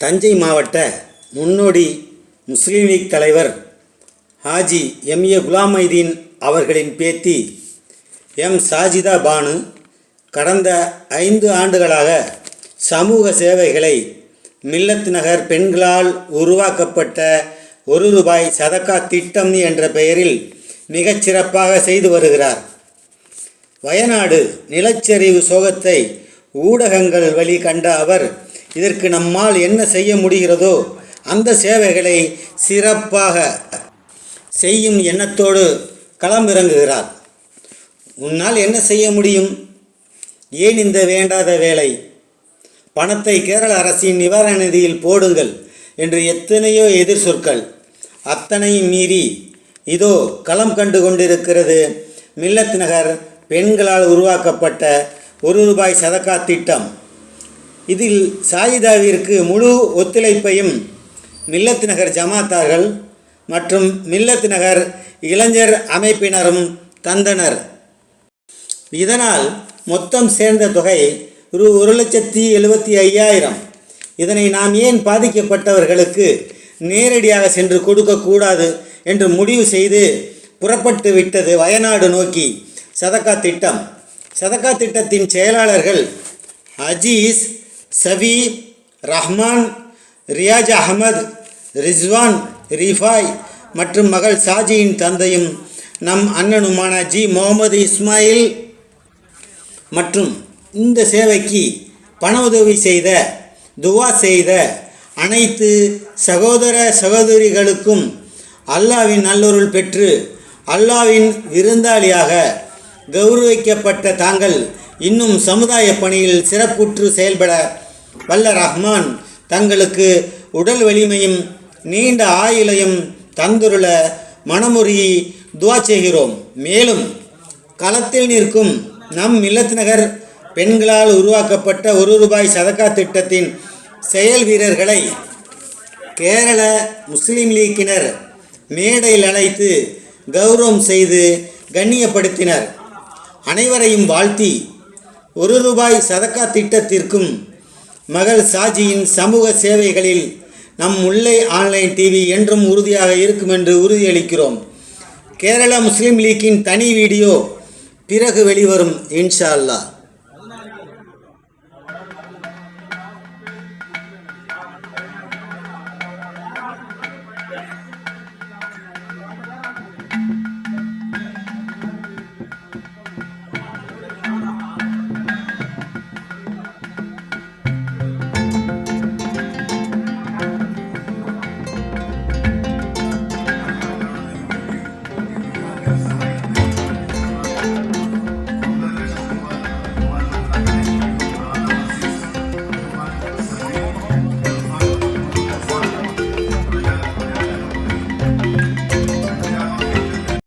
தஞ்சை மாவட்ட முன்னோடி முஸ்லீம் லீக் தலைவர் ஹாஜி எம். ஏ. குலாமைதீன் அவர்களின் பேத்தி எம். சாஜிதா பானு கடந்த ஐந்து ஆண்டுகளாக சமூக சேவைகளை மில்லத் நகர் பெண்களால் உருவாக்கப்பட்ட ஒரு ரூபாய் சதக்கா திட்டம் என்ற பெயரில் மிகச் சிறப்பாக செய்து வருகிறார். வயநாடு நிலச்சரிவு சோகத்தை ஊடகங்கள் வழி கண்ட அவர் இதற்கு நம்மால் என்ன செய்ய முடிகிறதோ அந்த சேவைகளை சிறப்பாக செய்யும் எண்ணத்தோடு களமிறங்குகிறார். உன்னால் என்ன செய்ய முடியும்? ஏன் இந்த வேண்டாத வேலை? பணத்தை கேரள அரசின் நிவாரண நிதியில் போடுங்கள் என்று எத்தனையோ எதிர் சொற்கள் அத்தனையும் மீறி இதோ களம் கண்டு கொண்டிருக்கிறது. மில்லத் நகர் பெண்களால் உருவாக்கப்பட்ட ஒரு ரூபாய் சதக்கா திட்டம். இதில் சாயிதாவிற்கு முழு ஒத்துழைப்பையும் மில்லத் நகர் ஜமாத்தார்கள் மற்றும் மில்லத் நகர் இளைஞர் அமைப்பினரும் தந்தனர். இதனால் மொத்தம் சேர்ந்த தொகை ரூ ஒரு லட்சத்தி எழுபத்தி ஐயாயிரம். இதனை நாம் ஏன் பாதிக்கப்பட்டவர்களுக்கு நேரடியாக சென்று கொடுக்கக்கூடாது என்று முடிவு செய்து புறப்பட்டு விட்டது வயநாடு நோக்கி சதக்கா திட்டம். சதக்கா திட்டத்தின் செயலாளர்கள் அஜீஸ் சவி ரஹ்மான் ரியாஜ் அகமது ரிஸ்வான் ரிஃபாய் மற்றும் மகள் சாஜியின் தந்தையும் நம் அண்ணனுமான ஜி. முகமது இஸ்மாயில் மற்றும் இந்த சேவைக்கு பண உதவி செய்த துவா செய்த அனைத்து சகோதர சகோதரிகளுக்கும் அல்லாவின் நல்லொருள் பெற்று அல்லாவின் விருந்தாளியாக கௌரவிக்கப்பட்ட தாங்கள் இன்னும் சமுதாய பணியில் சிறப்புற்று செயல்பட வல்ல ரஹ்மான் தங்களுக்கு உடல் வலிமையும் நீண்ட ஆயுளையும் தந்துருள மனமுறியை துவா செய்கிறோம். மேலும் களத்தில் நிற்கும் நம் மில்லத் நகர் பெண்களால் உருவாக்கப்பட்ட ஒரு ரூபாய் சதக்கா திட்டத்தின் செயல் வீரர்களை கேரள முஸ்லீம் லீக்கினர் மேடையில் அழைத்து கௌரவம் செய்து கண்ணியப்படுத்தினர். அனைவரையும் வாழ்த்தி ஒரு ரூபாய் சதக்கா திட்டத்திற்கும் மகள் சாஜியின் சமூக சேவைகளில் நம் முல்லை ஆன்லைன் டிவி என்றும் உறுதியாக இருக்கும் என்று உறுதியளிக்கிறோம். கேரள முஸ்லீம் லீக்கின் தனி வீடியோ பிறகு வெளிவரும் இன்ஷா அல்லாஹ்.